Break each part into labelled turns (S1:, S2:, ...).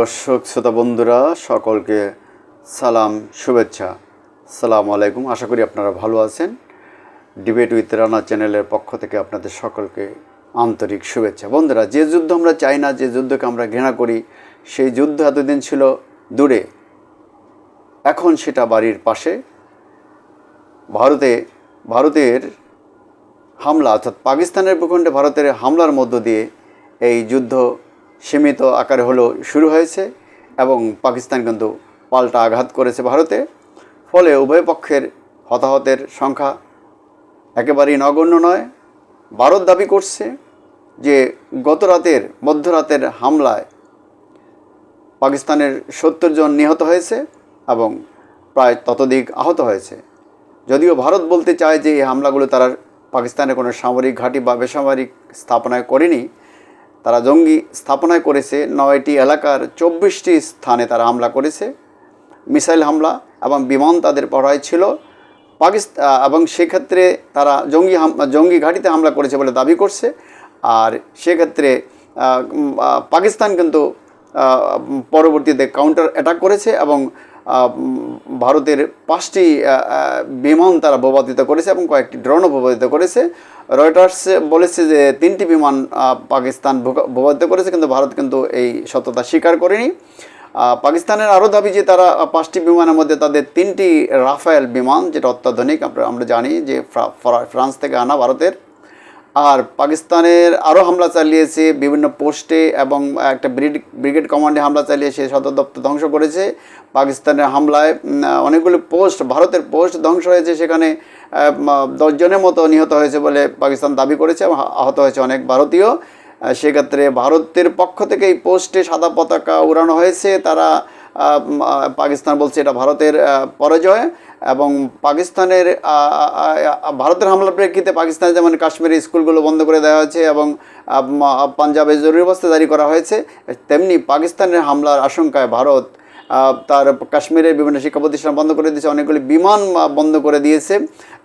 S1: দর্শক, শ্রোতা বন্ধুরা, সকলকে সালাম, শুভেচ্ছা। সালাম আলাইকুম। আশা করি আপনারা ভালো আছেন। ডিবেট উইথ রানা চ্যানেলের পক্ষ থেকে আপনাদের সকলকে আন্তরিক শুভেচ্ছা। বন্ধুরা, যে যুদ্ধ আমরা চাই না, যে যুদ্ধকে আমরা ঘৃণা করি, সেই যুদ্ধ এতদিন ছিল দূরে। এখন সেটা বাড়ির পাশে। ভারতে, ভারতের হামলা, অর্থাৎ পাকিস্তানের ভূখণ্ডে ভারতের হামলার মধ্য দিয়ে এই যুদ্ধ সীমিত আকারে হলেও শুরু হয়েছে এবং পাকিস্তান কিন্তু পাল্টা আঘাত করেছে ভারতে। ফলে উভয় পক্ষের হতাহতের সংখ্যা একেবারেই নগণ্য নয়। ভারত দাবি করছে যে গত রাতের, মধ্যরাতের হামলায় পাকিস্তানের সত্তর জন নিহত হয়েছে এবং প্রায় ততোধিক আহত হয়েছে। যদিও ভারত বলতে চায় যে এই হামলাগুলো তারা পাকিস্তানের কোনো সামরিক ঘাঁটি বা বেসামরিক স্থাপনায় করেনি তারা জঙ্গি স্থাপনায় করেছে। নয়টি এলাকার চব্বিশটি স্থানে তারা হামলা করেছে। মিসাইল হামলা এবং বিমান তাদের পড়ায় ছিল। পাকিস্তান এবং সেক্ষেত্রে তারা জঙ্গি জঙ্গি ঘাঁটিতে হামলা করেছে বলে দাবি করছে। আর সেক্ষেত্রে পাকিস্তান কিন্তু পরবর্তীতে কাউন্টার অ্যাটাক করেছে এবং ভারতের পাঁচটি বিমান তারা বোবাদিত করেছে এবং কয়েকটি ড্রোনও বোবাদিত করেছে। রয়টার্স বলেছে যে তিনটি বিমান পাকিস্তান বোবাদিত করেছে কিন্তু ভারত কিন্তু এই সত্যতা স্বীকার করেনি। পাকিস্তানের আরও দাবি যে তারা পাঁচটি বিমানের মধ্যে তাদের তিনটি রাফায়েল বিমান, যেটা অত্যাধুনিক, আমরা আমরা জানি যে ফ্রা- ফ্রা- ফ্রান্স থেকে আনা ভারতের আর পাকিস্তানের আরও হামলা চালিয়েছে, বিভিন্ন পোস্টে এবং একটা ব্রিড ব্রিগেড কমান্ডে হামলা চালিয়ে সে সদর দপ্তর ধ্বংস করেছে। পাকিস্তানের হামলায় অনেকগুলো পোস্ট, ভারতের পোস্ট ধ্বংস হয়েছে, সেখানে দশজনের মতো নিহত হয়েছে বলে পাকিস্তান দাবি করেছে এবং আহত হয়েছে অনেক ভারতীয়। সেক্ষেত্রে ভারতের পক্ষ থেকে এই পোস্টে সাদা পতাকা উড়ানো হয়েছে। তারা পাকিস্তান বলছে এটা ভারতের পরাজয় এবং পাকিস্তানের ভারতের হামলার প্রেক্ষিতে পাকিস্তানে যেমন কাশ্মীরি স্কুলগুলো বন্ধ করে দেওয়া হয়েছে এবং পাঞ্জাবে জরুরি অবস্থা জারি করা হয়েছে, তেমনি পাকিস্তানের হামলার আশঙ্কায় ভারত তার কাশ্মীরের বিভিন্ন শিক্ষা প্রতিষ্ঠান বন্ধ করে দিয়েছে, অনেকগুলি বিমান বন্ধ করে দিয়েছে।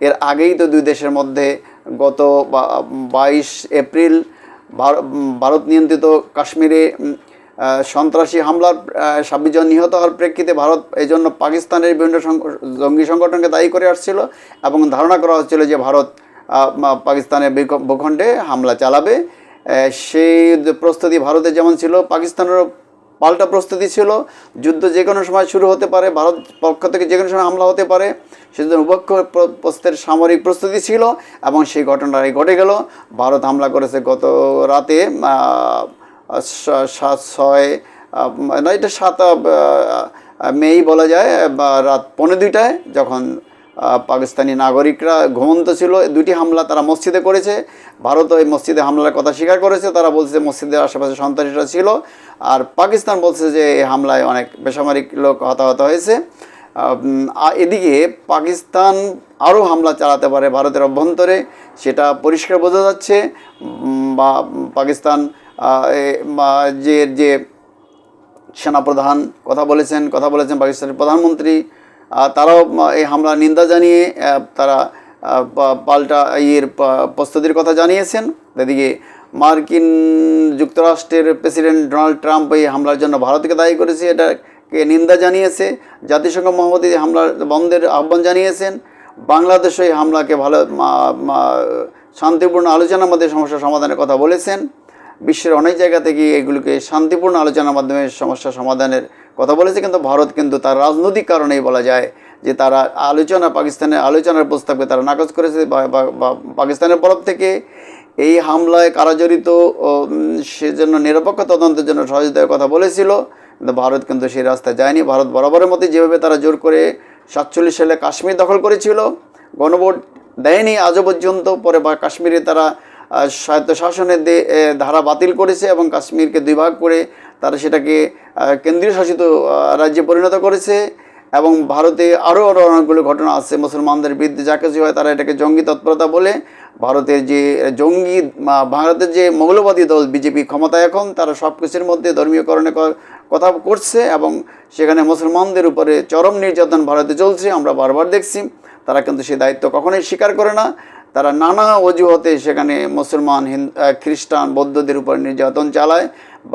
S1: এর আগেই তো দুই দেশের মধ্যে গত বাইশ এপ্রিল ভার- ভারত নিয়ন্ত্রিত কাশ্মীরে সন্ত্রাসী হামলার ছাব্বিশ জন নিহত হওয়ার প্রেক্ষিতে ভারত এই জন্য পাকিস্তানের বিভিন্ন জঙ্গি সংগঠনকে দায়ী করে আসছিল এবং ধারণা করা হচ্ছিল যে ভারত পাকিস্তানের ভূখণ্ডে হামলা চালাবে। সেই প্রস্তুতি ভারতে যেমন ছিল, পাকিস্তানেরও পাল্টা প্রস্তুতি ছিল। যুদ্ধ যে কোনো সময় শুরু হতে পারে, ভারত পক্ষ থেকে যে কোনো সময় হামলা হতে পারে। সেজন্য উভক্ষ প্রস্তের সামরিক প্রস্তুতি ছিল এবং সেই ঘটনাটাই ঘটে গেল। ভারত হামলা করেছে গত রাতে সাত, ছয় না, এটা সাত মেই বলা যায়, বা রাত পৌনে দুইটায়, যখন পাকিস্তানি নাগরিকরা ঘুমন্ত ছিল দুটি হামলা তারা মসজিদে করেছে। ভারত ওই মসজিদে হামলার কথা স্বীকার করেছে, তারা বলছে মসজিদের আশেপাশে সন্ত্রাসীরা ছিল। আর পাকিস্তান বলছে যে এই হামলায় অনেক বেসামরিক লোক হতাহত হয়েছে। এদিকে পাকিস্তান আরও হামলা চালাতে পারে ভারতের অভ্যন্তরে, সেটা পরিষ্কার বোঝা যাচ্ছে। বা পাকিস্তান যে যে সেনাপ্রধান কথা বলেছেন কথা বলেছেন পাকিস্তানের প্রধানমন্ত্রী তারাও এই হামলার নিন্দা জানিয়ে তারা পাল্টা ইয়ের প্রস্তুতির কথা জানিয়েছেন। এদিকে মার্কিন যুক্তরাষ্ট্রের প্রেসিডেন্ট ডোনাল্ড ট্রাম্প এই হামলার জন্য ভারতকে দায়ী করেছে, এটাকে নিন্দা জানিয়েছে। জাতিসংঘ মহামতি হামলার বন্ধের আহ্বান জানিয়েছেন। বাংলাদেশ এই হামলাকে ভালো শান্তিপূর্ণ আলোচনার মধ্যে সমস্যা সমাধানের কথা বলেছেন। বিশ্বের অনেক জায়গা থেকে এগুলোকে শান্তিপূর্ণ আলোচনার মাধ্যমে সমস্যা সমাধানের কথা বলেছে। কিন্তু ভারত কিন্তু তার রাজনৈতিক কারণেই বলা যায় যে তারা আলোচনা পাকিস্তানের আলোচনার প্রস্তাবকে তারা নাকচ করেছে। বা- পাকিস্তানের তরফ থেকে এই হামলায় কারা জড়িত সেজন্য নিরপেক্ষ তদন্তের জন্য সহযোগিতার কথা বলেছিল। কিন্তু ভারত কিন্তু সেই রাস্তায় যায়নি। ভারত বরাবরের মধ্যে যেভাবে তারা জোর করে সাতচল্লিশ সালে কাশ্মীর দখল করেছিল, গণভোট দেয়নি আজও পর্যন্ত। পরে বা কাশ্মীরে তারা স্বায়ত্তশাসনের ধারা বাতিল করেছে এবং কাশ্মীরকে দুই ভাগ করে তারা সেটাকে কেন্দ্রীয় শাসিত রাজ্যে পরিণত করেছে এবং ভারতে আরও আরও অনেকগুলো ঘটনা আছে। মুসলমানদের বিরুদ্ধে যা কিছু হয় তারা এটাকে জঙ্গি তৎপরতা বলে। ভারতের যে জঙ্গি ভারতের যে মৌলবাদী দল বিজেপি ক্ষমতা এখন, তারা সব কিছুর মধ্যে ধর্মীয়করণে কথা করছে এবং সেখানে মুসলমানদের উপরে চরম নির্যাতন ভারতে চলছে। আমরা বারবার দেখছি, তারা কিন্তু সেই দায়িত্ব কখনোই স্বীকার করে না। তারা নানা অজুহাতে সেখানে মুসলমান খ্রিস্টান, বৌদ্ধদের উপর নির্যাতন চালায়।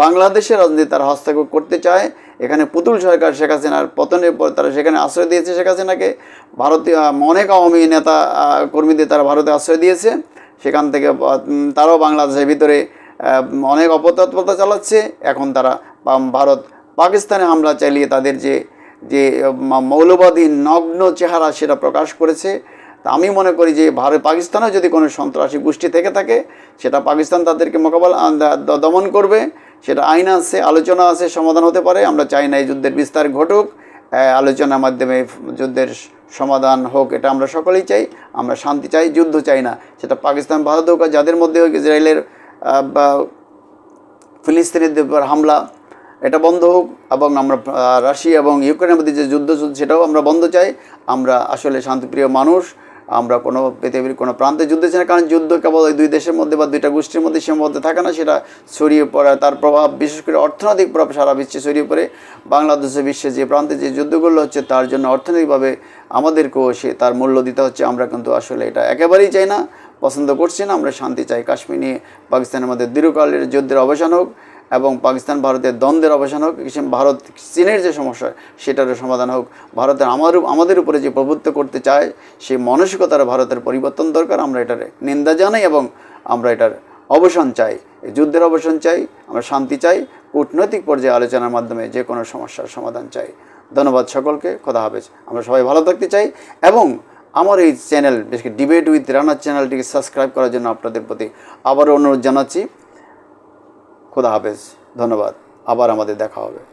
S1: বাংলাদেশের রাজনীতি তারা হস্তক্ষেপ করতে চায়। এখানে পুতুল সরকার শেখ হাসিনার পতনের পর তারা সেখানে আশ্রয় দিয়েছে শেখ হাসিনাকে। ভারতীয় অনেক আওয়ামী নেতা কর্মীদের তারা ভারতে আশ্রয় দিয়েছে। সেখান থেকে তারাও বাংলাদেশের ভিতরে অনেক অপতৎপরতা চালাচ্ছে। এখন তারা ভারত পাকিস্তানে হামলা চালিয়ে তাদের যে যে মৌলবাদী, নগ্ন চেহারা সেটা প্রকাশ করেছে। তা আমি মনে করি যে ভারত পাকিস্তানেও যদি কোনো সন্ত্রাসী গোষ্ঠী থেকে থাকে, সেটা পাকিস্তান তাদেরকে মোকাবেলা দমন করবে। সেটা আইন আছে, আলোচনা আছে, সমাধান হতে পারে। আমরা চাই না এই যুদ্ধের বিস্তার ঘটুক। আলোচনার মাধ্যমে যুদ্ধের সমাধান হোক, এটা আমরা সকলেই চাই। আমরা শান্তি চাই, যুদ্ধ চাই না। সেটা পাকিস্তান ভারত হোক যাদের মধ্যে হোক, ইসরায়েলের বা ফিলিস্তিনিদের উপর হামলা, এটা বন্ধ হোক। এবং আমরা রাশিয়া এবং ইউক্রেনের মধ্যে যে যুদ্ধ সেটাও আমরা বন্ধ চাই। আমরা আসলে শান্তিপ্রিয় মানুষ। আমরা কোনো পৃথিবীর কোনো প্রান্তে যুদ্ধ না, কারণ যুদ্ধ কেবল ওই দুই দেশের মধ্যে বা দুইটা গোষ্ঠীর মধ্যে সীমাবদ্ধ থাকে না, সেটা ছড়িয়ে পড়ে। তার প্রভাব বিশেষ করে অর্থনৈতিক প্রভাব সারা বিশ্বে ছড়িয়ে পড়ে। বাংলাদেশে বিশ্বে যে প্রান্তে যে যুদ্ধগুলো হচ্ছে, তার জন্য অর্থনৈতিকভাবে আমাদেরকেও সে তার মূল্য দিতে হচ্ছে। আমরা কিন্তু আসলে এটা একেবারেই চাই না, পছন্দ করছি না। আমরা শান্তি চাই। কাশ্মীর নিয়ে পাকিস্তানের মধ্যে দীর্ঘকালের যুদ্ধের অবসান হোক এবং পাকিস্তান ভারতের দ্বন্দ্বের অবসান হোক ভারত চীনের যে সমস্যা সেটারও সমাধান হোক। ভারতের আমার আমাদের উপরে যে প্রভুত্ব করতে চায়, সেই মানসিকতার ভারতের পরিবর্তন দরকার। আমরা এটার নিন্দা জানাই এবং আমরা এটার অবসান চাই। যুদ্ধের অবসান চাই, আমরা শান্তি চাই, কূটনৈতিক পর্যায়ে আলোচনার মাধ্যমে যে কোনো সমস্যার সমাধান চাই। ধন্যবাদ সকলকে কথা হবে আমরা সবাই ভালো থাকতে চাই এবং আমার এই চ্যানেল করে ডিবেট উইথ রানার চ্যানেলটিকে সাবস্ক্রাইব করার জন্য আপনাদের প্রতি আবারও অনুরোধ জানাচ্ছি। খোদা হাফেজ। ধন্যবাদ। আবার আমাদের দেখা হবে।